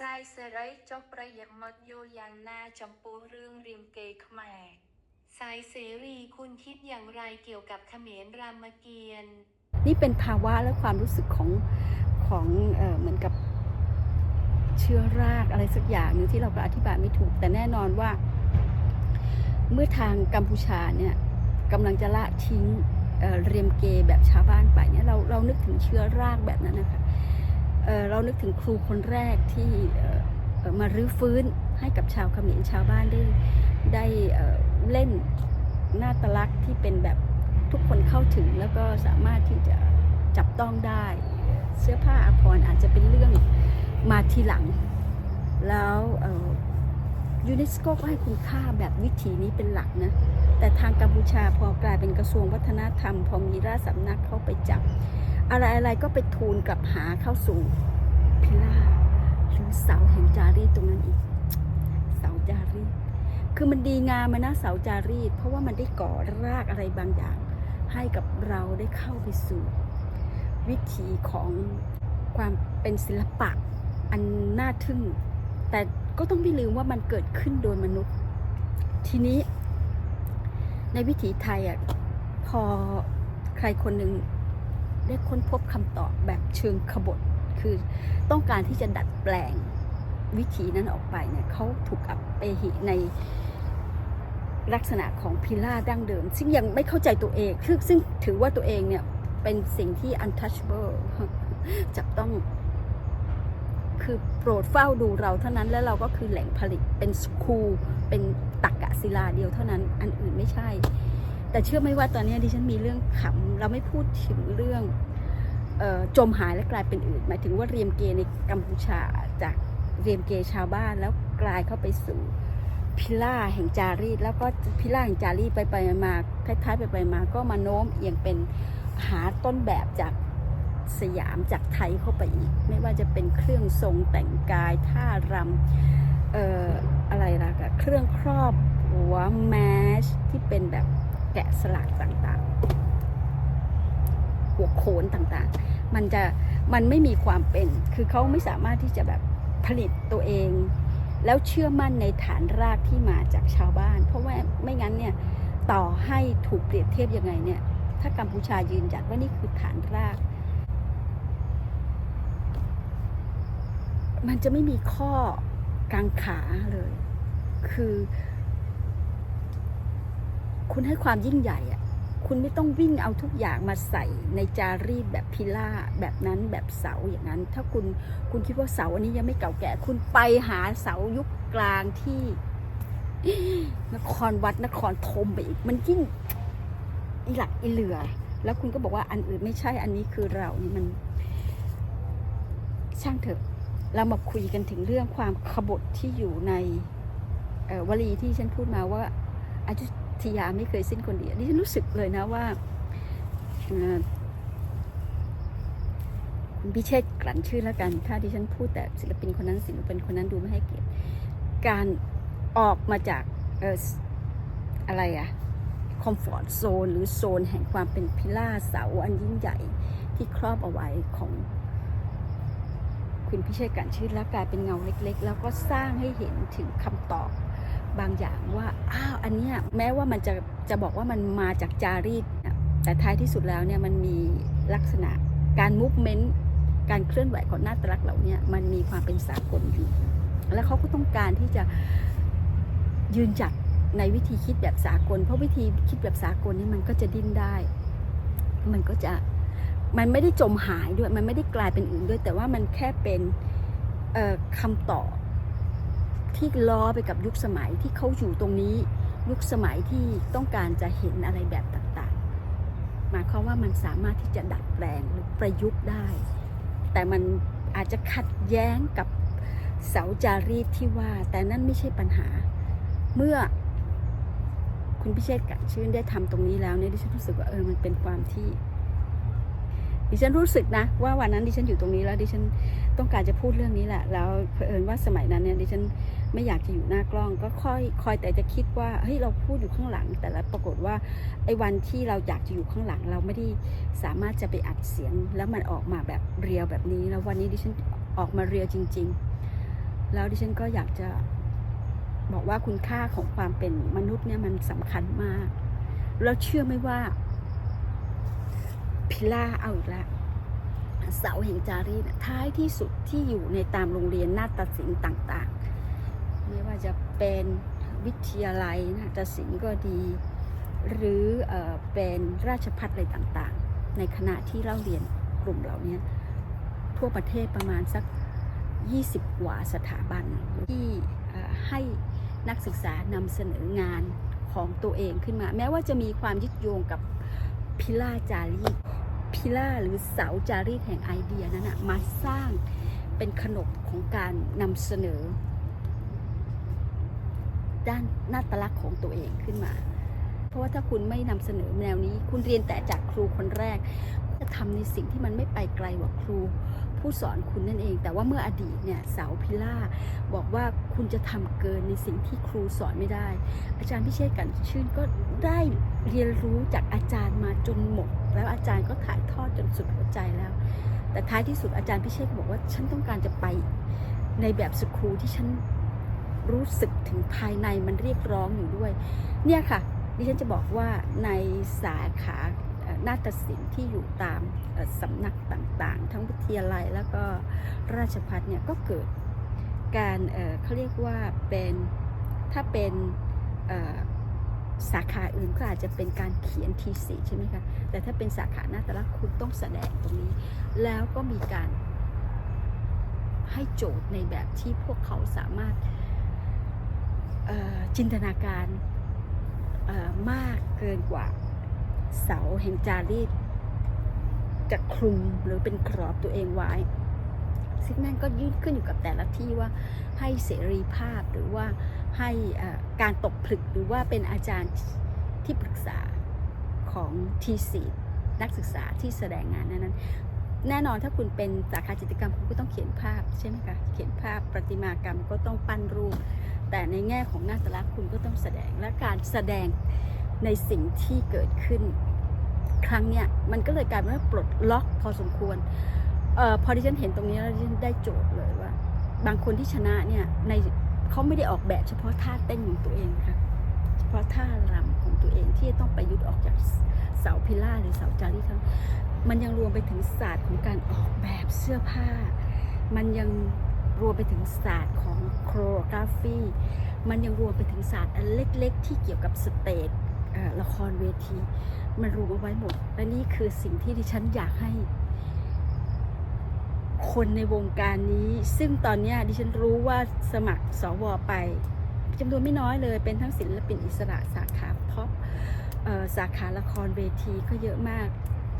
សាយសេរីចុះប្រយ័ត្នមកយល់យ៉ាងណាចំពោះរឿងរៀមគេខ្មែរ สายเสรีคุณคิดอย่างไรเกี่ยวกับเขมรรามเกียรติ์ นี่เป็นภาวะและความรู้สึกของของเออเหมือนกับเชื้อรากอะไรสักอย่างหนึงที่เราก็อธิบายไม่ถูก แต่แน่นอนว่า เมื่อทางกัมพูชาเนี่ยกำลังจะละทิ้งเอ่อเรียมเกแบบชาวบ้านไปเนี่ยเราเรานึกถึงเชื้อรากแบบนั้นนะคะ เเรานึกถึงครูคนแรกที่มารื้อฟื้นให้กับชาวเขมรชาวบ้านได้ได้เอ่อเล่นหน้าตลักษณ์ที่เป็นแบบทุกคนเข้าถึงแล้วก็สามารถที่จะจับต้องได้ เสื้อผ้าอาภรณ์อาจจะเป็นเรื่องมาทีหลัง แล้วยูเนสโกก็ให้คุณค่าแบบวิถีนี้เป็นหลักนะ แต่ทางกัมพูชาพอกลายเป็นกระทรวงวัฒนธรรม พอมีราชสำนักเข้าไปจับ อะไรอะไรก็ไปทูลกลับหาเข้าสู่พิลาหรือเสาแห่งจารีตตรงนั้นอีก เสาจารีตคือมันดีงามมานะเสาจารีต เพราะว่ามันได้ก่อรากอะไรบางอย่าง ให้กับเราได้เข้าไปสู่ วิถีของความเป็นศิลปะอันน่าทึ่ง แต่ก็ต้องไม่ลืมว่ามันเกิดขึ้นโดยมนุษย์ ทีนี้ ในวิถีไทยอะพอใครคนหนึ่งได้ค้นพบคำตอบแบบเชิงขบฏ คือต้องการที่จะดัดแปลงวิถีนั้นออกไปเนี่ยเขาถูกอับไปหิในลักษณะของพิล่าดั้งเดิม ซึ่งยังไม่เข้าใจตัวเองคือซึ่งถือว่าตัวเองเนี่ยเป็นสิ่งที่ untouchable จับต้องคือโปรดเฝ้าดูเราเท่านั้นแล้วเราก็คือแหล่งผลิตเป็นสคูเป็นตัก ศิลาเดียวเท่านั้น อันอื่นไม่ใช่ แต่เชื่อไหมว่าตอนนี้ดิฉันมีเรื่องขำเราไม่พูดถึงเรื่องออจมหายและกลายเป็นอื่น หมายถึงว่าเรียมเกในกัมพูชาจากเรียมเกชาวบ้านแล้วกลายเข้าไปสู่พิล่าแห่งจารีต แล้วก็พิล่าแห่งจารีตไปไปมาๆท้ายๆไปไปมาก็มาโน้มเอียงเป็นหาต้นแบบจากสยามจากไทยเข้าไปอีก ไม่ว่าจะเป็นเครื่องทรงแต่งกายท่ารำเอ่ออะไรล่ะเครื่องครอบ หัวแมชที่เป็นแบบแกะสลักต่างๆ หัวโขนต่างๆ มันจะมันไม่มีความเป็น คือเขาไม่สามารถที่จะแบบผลิตตัวเอง แล้วเชื่อมั่นในฐานรากที่มาจากชาวบ้าน เพราะว่าไม่งั้นเนี่ยต่อให้ถูกเปรียบเทียบยังไงเนี่ย ถ้ากัมพูชายืนจัดว่านี่คือฐานราก มันจะไม่มีข้อกังขาเลย คือ คุณให้ความยิ่งใหญ่อะคุณไม่ต้องวิ่งเอาทุกอย่างมาใส่ในจารีตแบบพิล่าแบบนั้นแบบเสาอย่างนั้น ถ้าคุณคุณคิดว่าเสาอันนี้ยังไม่เก่าแก่ คุณไปหาเสายุคกลางที่นครวัดนครธมไปอีก มันยิ่งอีหลักอีเหลือ แล้วคุณก็บอกว่าอันอื่นไม่ใช่อันนี้คือเรานี่มัน ช่างเถอะ เรามาคุยกันถึงเรื่องความขบฏที่อยู่ในวลีที่ฉันพูดมาว่าอายุ ทยาไม่เคยสิ้นคนดีดิฉันรู้สึกเลยนะว่าเอ่อคุณพิเชษกลั่นชื่อแล้วกัน ถ้าดิฉันพูดแต่ศิลปินคนนั้นศิลปินคนนั้นดูไม่ให้เกียรติ การออกมาจากเอออะไรอะคอมฟอร์ z โซนหรือโซนแห่งความเป็นพิล่าเสาอันยิ่งใหญ่ที่ครอบเอาไว้ของคุณพิเชษฐ์กันชื่นแล้วกลายเป็นเงาเล็ก ๆ แล้วก็สร้างให้เห็นถึงคำตอบ บางอย่างว่าอ้าวอันเนี้ยแม้ว่ามันจะจะบอกว่ามันมาจากจารีตแต่ท้ายที่สุดแล้วเนี่ยมันมีลักษณะการมูฟเมนต์การเคลื่อนไหวของหน้าตลักษ์เหล่านี้มันมีความเป็นสากลอยู่ แล้วเขาก็ต้องการที่จะยืนจัดในวิธีคิดแบบสากล เพราะวิธีคิดแบบสากลนี่มันก็จะดิ้นได้ มันก็จะมันไม่ได้จมหายด้วย มันไม่ได้กลายเป็นอื่นด้วย แต่ว่ามันแค่เป็นคำตอบ ที่ล้อไปกับยุคสมัยที่เขาอยู่ตรงนี้ ยุคสมัยที่ต้องการจะเห็นอะไรแบบต่างๆ หมายความว่ามันสามารถที่จะดัดแปลงหรือประยุกต์ได้ แต่มันอาจจะขัดแย้งกับเสาจารีตที่ว่า แต่นั่นไม่ใช่ปัญหา เมื่อคุณพิเชษกะชื่นได้ทำตรงนี้แล้วเนี่ยดิฉันรู้สึกว่าเออมันเป็นความที่ ดิฉันรู้สึกนะว่าวันนั้นดิฉันอยู่ตรงนี้แล้วดิฉันต้องการจะพูดเรื่องนี้แหละ แล้วเผอิญว่าสมัยนั้นเนี่ยดิฉัน ไม่อยากจะอยู่หน้ากล้องก็ค่อยคอยแต่จะคิดว่าเฮ้ยเราพูดอยู่ข้างหลัง แต่ละปรากฏว่าไอ้วันที่เราอยากจะอยู่ข้างหลัง เราไม่ได้สามารถจะไปอัดเสียง แล้วมันออกมาแบบเรียวแบบนี้แล้ววันนี้ดิฉันออกมาเรียวจริง ๆ แล้วดิฉันก็อยากจะบอกว่าคุณค่าของความเป็นมนุษย์เนี่ยมันสำคัญมากแล้วเชื่อไหมว่า พิล่าเอาอีกแล้วเสาแห่งจารีตน่ะท้ายที่สุดที่อยู่ในตามโรงเรียนนาฏศิลป์ต่าง ๆ ไม่ว่าจะเป็นวิทยาลัยนาฏศิลป์ก็ดี หรือเอเป็นราชพัฒอะไรต่างๆ ในขณะที่เราเรียนกลุ่มเหล่านี้ทั่วประเทศประมาณสัก 20 กว่าสถาบันที่ให้นักศึกษานำเสนองานของตัวเองขึ้นมา แม้ว่าจะมีความยึดโยงกับพิล่าจารีพิล่าหรือเสาจารีแห่งไอเดียนั้นนะมาสร้างเป็นขนบของการนำเสนอ ด้านหน้าตลักษณ์ของตัวเองขึ้นมา เพราะว่าถ้าคุณไม่นำเสนอแนวนี้ คุณเรียนแต่จากครูคนแรก จะทำในสิ่งที่มันไม่ไปไกลกว่าครู ผู้สอนคุณนั่นเอง แต่ว่าเมื่ออดีตเนี่ยสาวพิล่าบอกว่าคุณจะทำเกินในสิ่งที่ครูสอนไม่ได้ อาจารย์พิเชษกันชื่นก็ได้เรียนรู้จากอาจารย์มาจนหมด แล้วอาจารย์ก็ถ่ายทอดจนสุดหัวใจแล้ว แต่ท้ายที่สุดอาจารย์พิเชษบอกว่าฉันต้องการจะไปในแบบสครูที่ฉัน รู้สึกถึงภายในมันเรียกร้องอยู่ด้วย เนี่ยค่ะ ดิฉันจะบอกว่าในสาขาเอ่อนาฏศิลป์ที่อยู่ตามสำนักต่างๆ ทั้งวิทยาลัยแล้วก็ราชพัฒเนี่ยก็เกิดการเเขาเรียกว่าเป็นถ้าเป็นสาขาอื่นก็อาจจะเป็นการเขียนทีสีใช่ไหมคะแต่ถ้าเป็นสาขาหน้าฏลักคุณต้องแสดงตรงนี้ แล้วก็มีการให้โจทย์ในแบบที่พวกเขาสามารถ จินตนาการมากเกินกว่าเสาแห่งจารีตจะคลุมหรือเป็นกรอบตัวเองไว้ ซึ่งนั่นก็ยืดขึ้นอยู่กับแต่ละที่ว่าให้เสรีภาพหรือว่าให้การตกผลึกหรือว่าเป็นอาจารย์ที่ปรึกษาของทีสีนักศึกษาที่แสดงงานนั้นแน่นอนถ้าคุณเป็นสาขาจิตรกรรมคุณก็ต้องเขียนภาพใช่ไหมคะ เขียนภาพประติมากรรมก็ต้องปั้นรูป แต่ในแง่ของนาฏลักษณ์คุณก็ต้องแสดงและการแสดงในสิ่งที่เกิดขึ้น ครั้งเนี้ยมันก็เลยกลายเป็นว่าปลดล็อกพอสมควรเออพอที่ฉันเห็นตรงนี้แล้วฉันได้โจทย์เลยว่า บางคนที่ชนะเนี่ยในเขาไม่ได้ออกแบบเฉพาะท่าเต้นของตัวเองค่ะเฉพาะท่ารำของตัวเองที่ต้องประยุทธ์ออกจากเสาพิล่าหรือเสาจารีทั้งมันยังรวมไปถึงศาสตร์ของการออกแบบเสื้อผ้า มันยัง รวมไปถึงศาสตร์ของโครกราฟีมันยังรวมไปถึงศาสตร์อันเล็ก ๆ ที่เกี่ยวกับสเตจละครเวที มันรวมเอาไว้หมด และนี่คือสิ่งที่ดิฉันอยากให้ คนในวงการนี้ ซึ่งตอนนี้ดิฉันรู้ว่าสมัครสวไปจำนวนไม่น้อยเลย เป็นทั้งศิลปินอิสระสาขาพ็อปสาขาละครเวทีก็เยอะมาก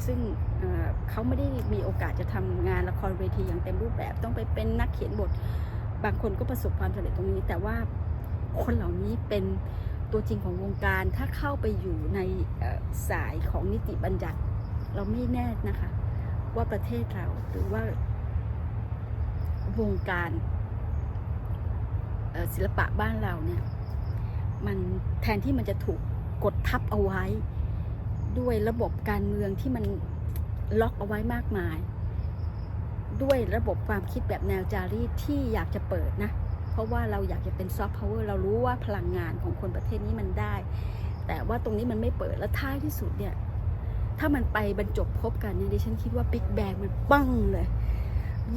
ซึ่งเเขาไม่ได้มีโอกาสจะทำงานละครเวทีอย่างเต็มรูปแบบ ต้องไปเป็นนักเขียนบท บางคนก็ประสบความสำเร็จตรงนี้ แต่ว่าคนเหล่านี้เป็นตัวจริงของวงการ ถ้าเข้าไปอยู่ในสายของนิติบัญญัติ เราไม่แน่นะคะ ว่าประเทศเราหรือว่าวงการศิลปะบ้านเราเนี่ย มันแทนที่มันจะถูกกดทับเอาไว้ ด้วยระบบการเมืองที่มันล็อกเอาไว้มากมาย ด้วยระบบความคิดแบบแนวจารีตที่อยากจะเปิดนะ เพราะว่าเราอยากจะเป็นซอฟต์พาวเวอร์เรารู้ว่าพลังงานของคนประเทศนี้มันได้ แต่ว่าตรงนี้มันไม่เปิดแล้วท้ายที่สุดเนี่ย ถ้ามันไปบรรจบพบกันเนี่ยดิฉันคิดว่าบิ๊กแบงมันปั้งเลย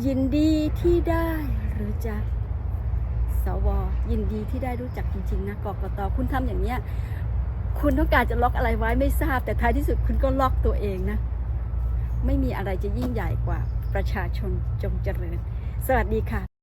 ยินดีที่ได้หรือจะสวยินดีที่ได้รู้จักจริงๆนะกกตคุณทำอย่างเนี้ย คุณต้องการจะล็อกอะไรไว้ไม่ทราบ แต่ท้ายที่สุดคุณก็ล็อกตัวเองนะ ไม่มีอะไรจะยิ่งใหญ่กว่าประชาชนจงเจริญ สวัสดีค่ะ